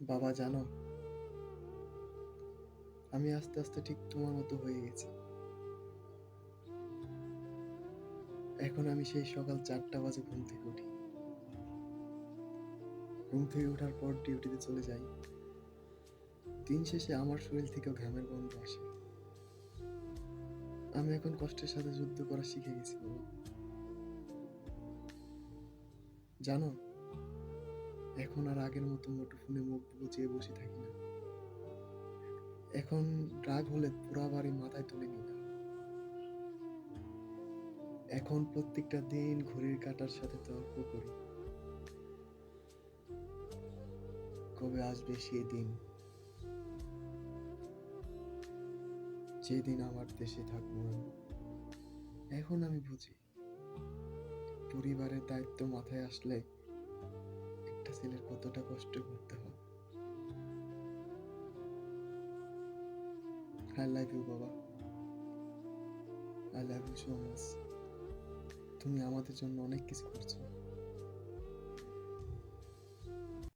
বাবা, জানো, আমি আস্তে আস্তে ঠিক তোমার মতো হয়ে গেছি। এখন আমি সেই সকাল চারটা বাজে ঘুম থেকে উঠি। ঘুম থেকে ওঠার পর ডিউটিতে চলে যাই। দিন শেষে আমার শরীর থেকেও ঘামের গন্ধ আসে। আমি এখন কষ্টের সাথে যুদ্ধ করা শিখে গেছি জানো এখন আর আগের মতো মুঠোফোনে মুখ বুঝিয়ে বসে থাকি না। এখন রাগ হলে পুরা বাড়ি মাথায় তুলে নিই না। এখন প্রত্যেকটা দিন ঘড়ির কাটার সাথে তর্ক করি। কবে আসবে সেই দিন যেদিন আমার দেশে থাকব এখন আমি বুঝি, পরিবারের দায়িত্ব মাথায় আসলে ছেলের কতটা কষ্ট করতে হয়। আই লাভ ইউ বাবা। I love you so much তুমি আমাদের জন্য অনেক কিছু করছ।